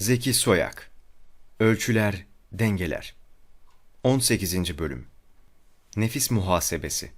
Zeki Soyak Ölçüler, Dengeler 18. Bölüm Nefis Muhasebesi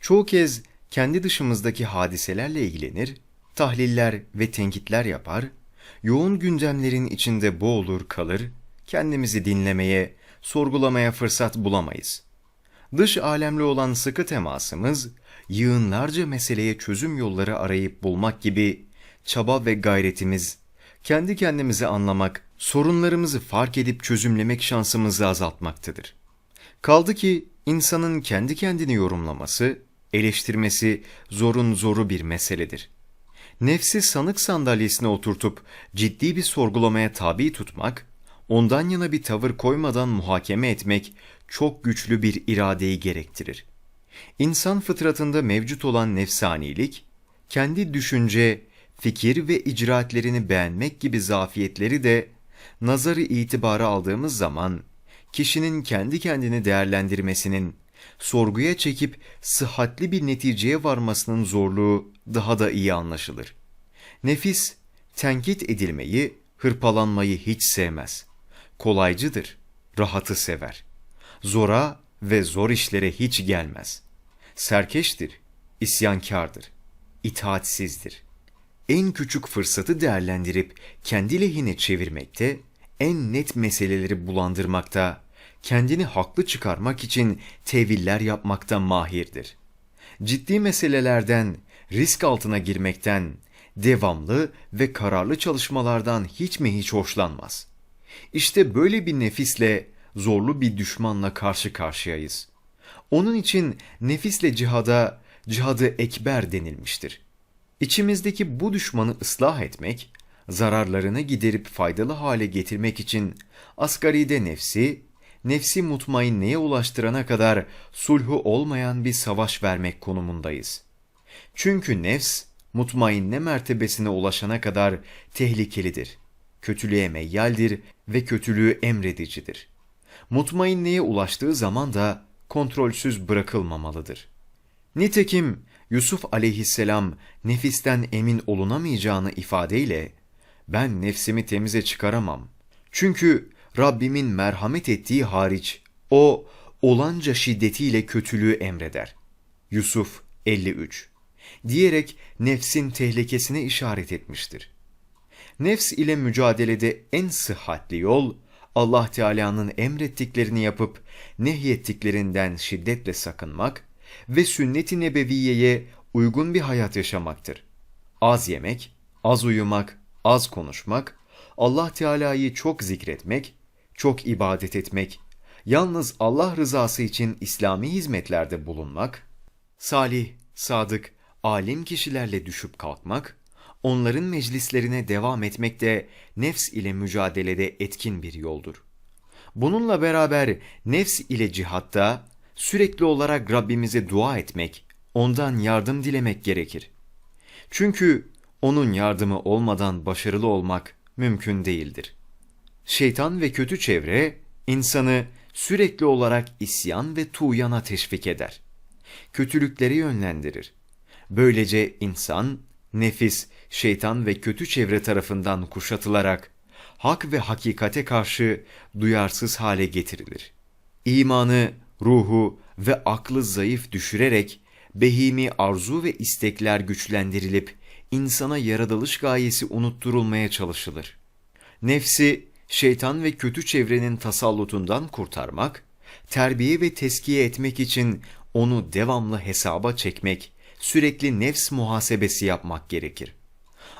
Çoğu kez kendi dışımızdaki hadiselerle ilgilenir, tahliller ve tenkitler yapar, yoğun gündemlerin içinde boğulur kalır, kendimizi dinlemeye, sorgulamaya fırsat bulamayız. Dış alemle olan sıkı temasımız, yığınlarca meseleye çözüm yolları arayıp bulmak gibi çaba ve gayretimiz, kendi kendimizi anlamak, sorunlarımızı fark edip çözümlemek şansımızı azaltmaktadır. Kaldı ki insanın kendi kendini yorumlaması, eleştirmesi zorun zoru bir meseledir. Nefsi sanık sandalyesine oturtup ciddi bir sorgulamaya tabi tutmak, ondan yana bir tavır koymadan muhakeme etmek çok güçlü bir iradeyi gerektirir. İnsan fıtratında mevcut olan nefsanilik, kendi düşünce, fikir ve icraatlerini beğenmek gibi zafiyetleri de nazarı itibara aldığımız zaman kişinin kendi kendini değerlendirmesinin, sorguya çekip sıhhatli bir neticeye varmasının zorluğu daha da iyi anlaşılır. Nefis, tenkit edilmeyi, hırpalanmayı hiç sevmez. Kolaycıdır, rahatı sever. Zora ve zor işlere hiç gelmez. Serkeştir, isyankardır, itaatsizdir. En küçük fırsatı değerlendirip kendi lehine çevirmekte, en net meseleleri bulandırmakta, kendini haklı çıkarmak için teviller yapmakta mahirdir. Ciddi meselelerden, risk altına girmekten, devamlı ve kararlı çalışmalardan hiç mi hiç hoşlanmaz. İşte böyle bir nefisle, zorlu bir düşmanla karşı karşıyayız. Onun için nefisle cihada, cihadı ekber denilmiştir. İçimizdeki bu düşmanı ıslah etmek, zararlarını giderip faydalı hale getirmek için asgaride nefsi, nefsi mutmainneye ulaştırana kadar sulhu olmayan bir savaş vermek konumundayız. Çünkü nefs, mutmainne mertebesine ulaşana kadar tehlikelidir, kötülüğe meyyaldir ve kötülüğü emredicidir. Mutmainneye ulaştığı zaman da kontrolsüz bırakılmamalıdır. Nitekim Yusuf aleyhisselam nefisten emin olunamayacağını ifadeyle ben nefsimi temize çıkaramam. Çünkü Rabbimin merhamet ettiği hariç o olanca şiddetiyle kötülüğü emreder. Yusuf 53 diyerek nefsin tehlikesine işaret etmiştir. Nefs ile mücadelede en sıhhatli yol Allah Teala'nın emrettiklerini yapıp nehyettiklerinden şiddetle sakınmak ve sünnet-i nebeviyeye uygun bir hayat yaşamaktır. Az yemek, az uyumak, az konuşmak, Allah Teala'yı çok zikretmek, çok ibadet etmek, yalnız Allah rızası için İslami hizmetlerde bulunmak, salih, sadık, alim kişilerle düşüp kalkmak, onların meclislerine devam etmek de nefs ile mücadelede etkin bir yoldur. Bununla beraber nefs ile cihatta sürekli olarak Rabbimize dua etmek, ondan yardım dilemek gerekir. Çünkü onun yardımı olmadan başarılı olmak mümkün değildir. Şeytan ve kötü çevre insanı sürekli olarak isyan ve tuğyana teşvik eder. Kötülükleri yönlendirir. Böylece insan, nefis, şeytan ve kötü çevre tarafından kuşatılarak hak ve hakikate karşı duyarsız hale getirilir. İmanı, ruhu ve aklı zayıf düşürerek behimi arzu ve istekler güçlendirilip insana yaratılış gayesi unutturulmaya çalışılır. Nefsi şeytan ve kötü çevrenin tasallutundan kurtarmak, terbiye ve teskiye etmek için onu devamlı hesaba çekmek, sürekli nefs muhasebesi yapmak gerekir.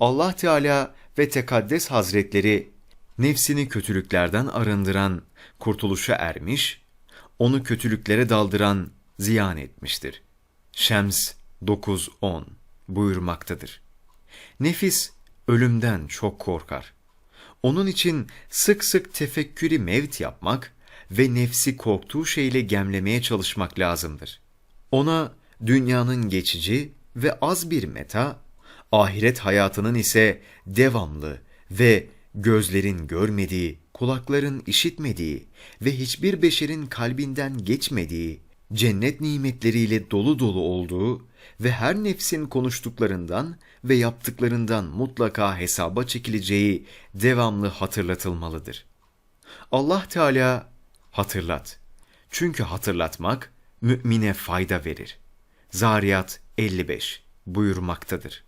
Allah Teala ve Tekaddes Hazretleri nefsini kötülüklerden arındıran, kurtuluşa ermiş, onu kötülüklere daldıran ziyan etmiştir. Şems 9-10 buyurmaktadır. Nefis ölümden çok korkar. Onun için sık sık tefekkürü mevt yapmak ve nefsi korktuğu şeyle gemlemeye çalışmak lazımdır. Ona dünyanın geçici ve az bir meta, ahiret hayatının ise devamlı ve gözlerin görmediği, kulakların işitmediği ve hiçbir beşerin kalbinden geçmediği, cennet nimetleriyle dolu dolu olduğu ve her nefsin konuştuklarından ve yaptıklarından mutlaka hesaba çekileceği devamlı hatırlatılmalıdır. Allah Teala hatırlat. Çünkü hatırlatmak mümine fayda verir. Zariyat 55 buyurmaktadır.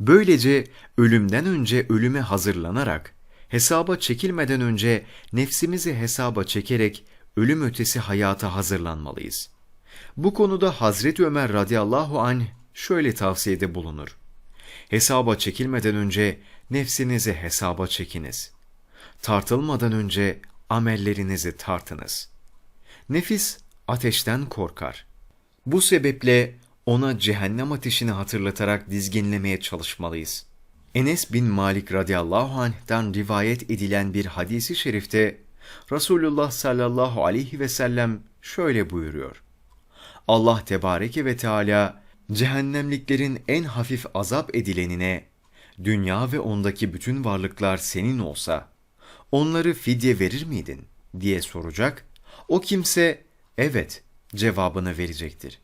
Böylece ölümden önce ölüme hazırlanarak, hesaba çekilmeden önce nefsimizi hesaba çekerek ölüm ötesi hayata hazırlanmalıyız. Bu konuda Hazreti Ömer radıyallahu anh şöyle tavsiyede bulunur. Hesaba çekilmeden önce nefsinizi hesaba çekiniz. Tartılmadan önce amellerinizi tartınız. Nefis ateşten korkar. Bu sebeple ona cehennem ateşini hatırlatarak dizginlemeye çalışmalıyız. Enes bin Malik radıyallahu anh'tan rivayet edilen bir hadisi şerifte Resulullah sallallahu aleyhi ve sellem şöyle buyuruyor. Allah tebareke ve Teala cehennemliklerin en hafif azap edilenine dünya ve ondaki bütün varlıklar senin olsa onları fidye verir miydin diye soracak. O kimse evet cevabını verecektir.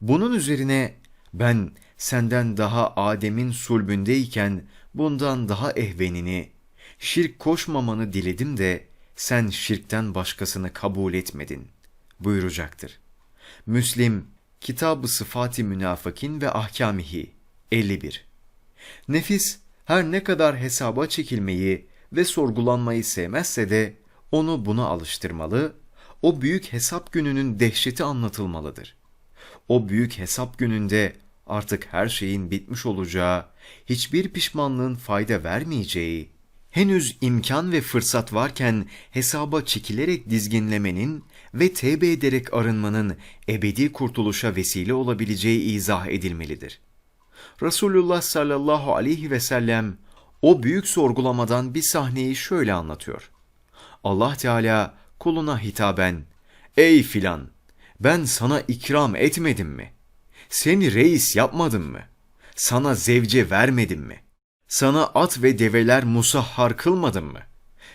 Bunun üzerine ben senden daha Adem'in sulbündeyken bundan daha ehvenini, şirk koşmamanı diledim de sen şirkten başkasını kabul etmedin buyuracaktır. Müslim, Kitab-ı Sıfati Münafıkin ve Ahkamihi 51 Nefis her ne kadar hesaba çekilmeyi ve sorgulanmayı sevmezse de onu buna alıştırmalı, o büyük hesap gününün dehşeti anlatılmalıdır. O büyük hesap gününde artık her şeyin bitmiş olacağı, hiçbir pişmanlığın fayda vermeyeceği, henüz imkan ve fırsat varken hesaba çekilerek dizginlemenin ve tevbe ederek arınmanın ebedi kurtuluşa vesile olabileceği izah edilmelidir. Resulullah sallallahu aleyhi ve sellem o büyük sorgulamadan bir sahneyi şöyle anlatıyor. Allah Teala kuluna hitaben, Ey filan, ben sana ikram etmedim mi? Seni reis yapmadım mı? Sana zevce vermedim mi? Sana at ve develer musahhar kılmadım mı?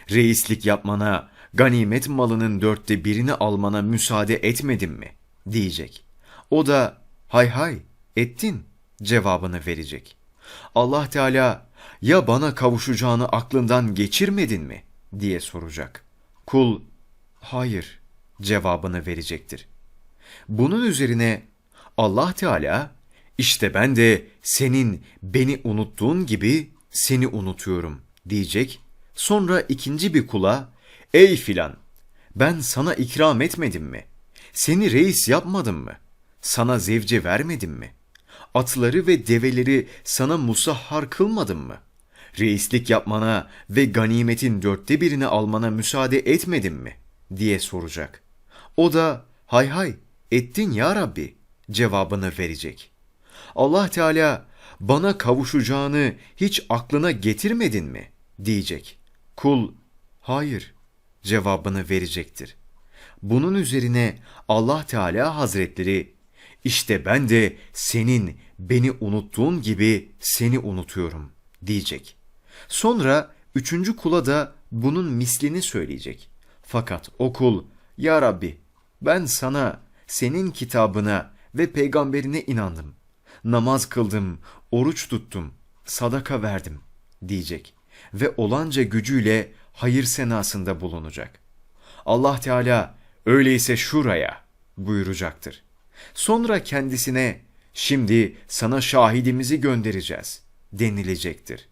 Reislik yapmana, ganimet malının dörtte birini almana müsaade etmedim mi? diyecek. O da hay hay ettin cevabını verecek. Allah Teala ya bana kavuşacağını aklından geçirmedin mi diye soracak. Kul hayır cevabını verecektir. Bunun üzerine Allah Teala işte ben de senin beni unuttuğun gibi seni unutuyorum diyecek. Sonra ikinci bir kula ey filan ben sana ikram etmedim mi? Seni reis yapmadım mı? Sana zevce vermedim mi? Atları ve develeri sana musahhar kılmadım mı? Reislik yapmana ve ganimetin dörtte birini almana müsaade etmedim mi? diye soracak. O da hay hay ettin ya Rabbi cevabını verecek. Allah Teala bana kavuşacağını hiç aklına getirmedin mi diyecek. Kul hayır cevabını verecektir. Bunun üzerine Allah Teala Hazretleri işte ben de senin beni unuttuğun gibi seni unutuyorum diyecek. Sonra üçüncü kula da bunun mislini söyleyecek. Fakat o kul ya Rabbi ben sana senin kitabına ve peygamberine inandım. Namaz kıldım, oruç tuttum, sadaka verdim diyecek ve olanca gücüyle hayır senasında bulunacak. Allah Teala öyleyse şuraya buyuracaktır. Sonra kendisine şimdi sana şahidimizi göndereceğiz denilecektir.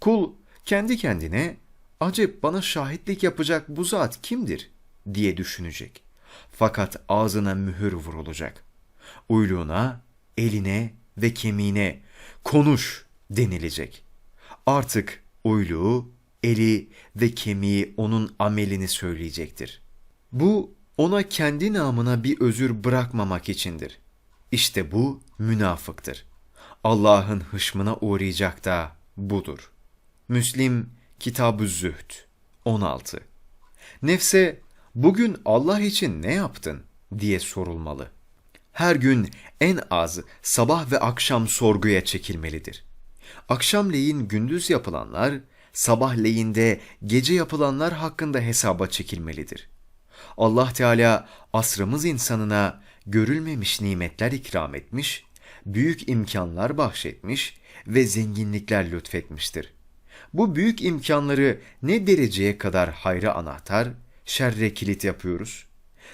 Kul kendi kendine acep bana şahitlik yapacak bu zat kimdir diye düşünecek. Fakat ağzına mühür vurulacak. Uyluğuna, eline ve kemiğine konuş denilecek. Artık uyluğu, eli ve kemiği onun amelini söyleyecektir. Bu ona kendi namına bir özür bırakmamak içindir. İşte bu münafıktır. Allah'ın hışmına uğrayacak da budur. Müslim Kitab-ı Zühd 16 Nefse bugün Allah için ne yaptın diye sorulmalı. Her gün en az sabah ve akşam sorguya çekilmelidir. Akşamleyin gündüz yapılanlar, sabahleyinde gece yapılanlar hakkında hesaba çekilmelidir. Allah Teala asrımız insanına görülmemiş nimetler ikram etmiş, büyük imkanlar bahşetmiş ve zenginlikler lütfetmiştir. Bu büyük imkanları ne dereceye kadar hayra anahtar, şerre kilit yapıyoruz?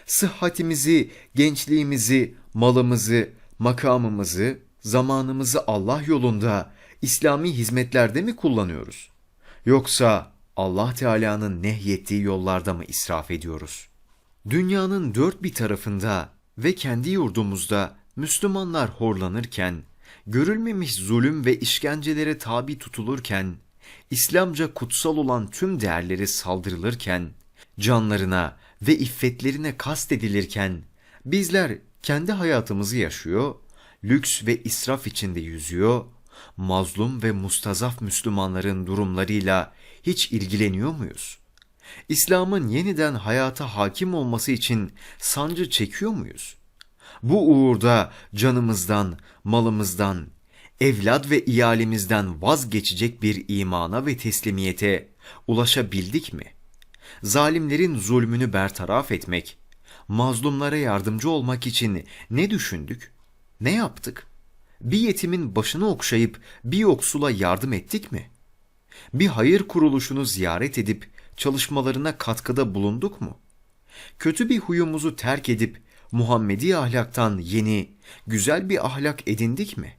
Sıhhatimizi, gençliğimizi, malımızı, makamımızı, zamanımızı Allah yolunda, İslami hizmetlerde mi kullanıyoruz? Yoksa Allah Teala'nın nehyettiği yollarda mı israf ediyoruz? Dünyanın dört bir tarafında ve kendi yurdumuzda Müslümanlar horlanırken, görülmemiş zulüm ve işkencelere tabi tutulurken, İslamca kutsal olan tüm değerleri saldırılırken, canlarına ve iffetlerine kastedilirken, bizler kendi hayatımızı yaşıyor, lüks ve israf içinde yüzüyor, mazlum ve mustazaf Müslümanların durumlarıyla hiç ilgileniyor muyuz? İslam'ın yeniden hayata hakim olması için sancı çekiyor muyuz? Bu uğurda canımızdan, malımızdan, evlat ve iyalimizden vazgeçecek bir imana ve teslimiyete ulaşabildik mi? Zalimlerin zulmünü bertaraf etmek, mazlumlara yardımcı olmak için ne düşündük? Ne yaptık? Bir yetimin başını okşayıp bir yoksula yardım ettik mi? Bir hayır kuruluşunu ziyaret edip çalışmalarına katkıda bulunduk mu? Kötü bir huyumuzu terk edip Muhammedi ahlaktan yeni, güzel bir ahlak edindik mi?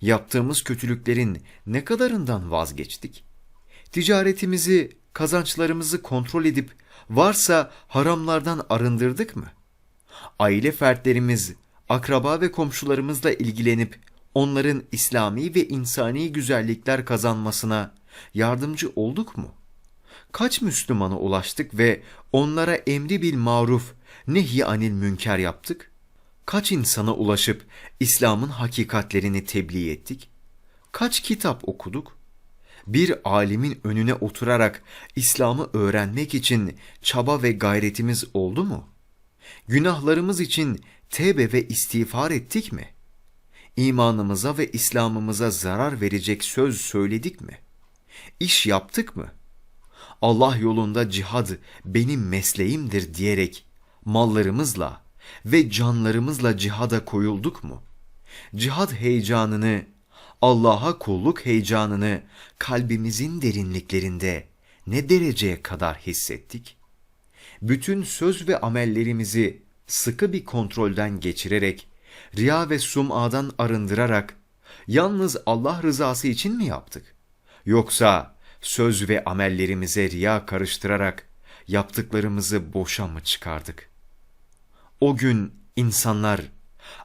Yaptığımız kötülüklerin ne kadarından vazgeçtik? Ticaretimizi, kazançlarımızı kontrol edip varsa haramlardan arındırdık mı? Aile fertlerimiz, akraba ve komşularımızla ilgilenip onların İslami ve insani güzellikler kazanmasına yardımcı olduk mu? Kaç Müslümana ulaştık ve onlara emri bil maruf, nehy anil münker yaptık? Kaç insana ulaşıp İslam'ın hakikatlerini tebliğ ettik? Kaç kitap okuduk? Bir alimin önüne oturarak İslam'ı öğrenmek için çaba ve gayretimiz oldu mu? Günahlarımız için tevbe ve istiğfar ettik mi? İmanımıza ve İslam'ımıza zarar verecek söz söyledik mi? İş yaptık mı? Allah yolunda cihad benim mesleğimdir diyerek mallarımızla ve canlarımızla cihada koyulduk mu? Cihad heyecanını, Allah'a kulluk heyecanını kalbimizin derinliklerinde ne dereceye kadar hissettik? Bütün söz ve amellerimizi sıkı bir kontrolden geçirerek, riya ve sum'adan arındırarak, yalnız Allah rızası için mi yaptık? Yoksa söz ve amellerimize riya karıştırarak yaptıklarımızı boşa mı çıkardık? O gün insanlar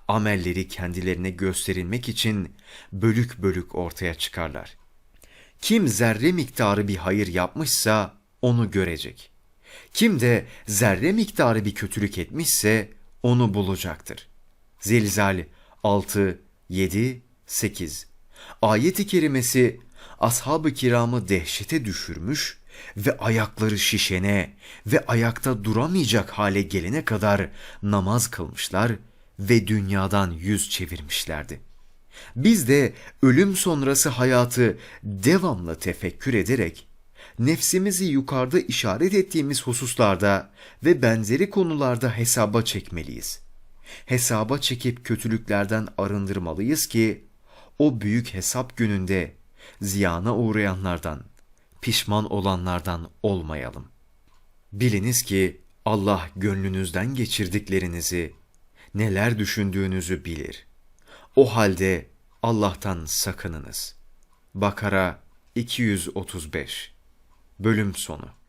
amelleri kendilerine gösterilmek için bölük bölük ortaya çıkarlar. Kim zerre miktarı bir hayır yapmışsa onu görecek. Kim de zerre miktarı bir kötülük etmişse onu bulacaktır. Zilzal 6, 7, 8 Ayet-i kerimesi ashab-ı kiramı dehşete düşürmüş ve ayakları şişene ve ayakta duramayacak hale gelene kadar namaz kılmışlar ve dünyadan yüz çevirmişlerdi. Biz de ölüm sonrası hayatı devamlı tefekkür ederek nefsimizi yukarıda işaret ettiğimiz hususlarda ve benzeri konularda hesaba çekmeliyiz. Hesaba çekip kötülüklerden arındırmalıyız ki o büyük hesap gününde ziyana uğrayanlardan, pişman olanlardan olmayalım. Biliniz ki Allah gönlünüzden geçirdiklerinizi, neler düşündüğünüzü bilir. O halde Allah'tan sakınınız. Bakara 235 Bölüm sonu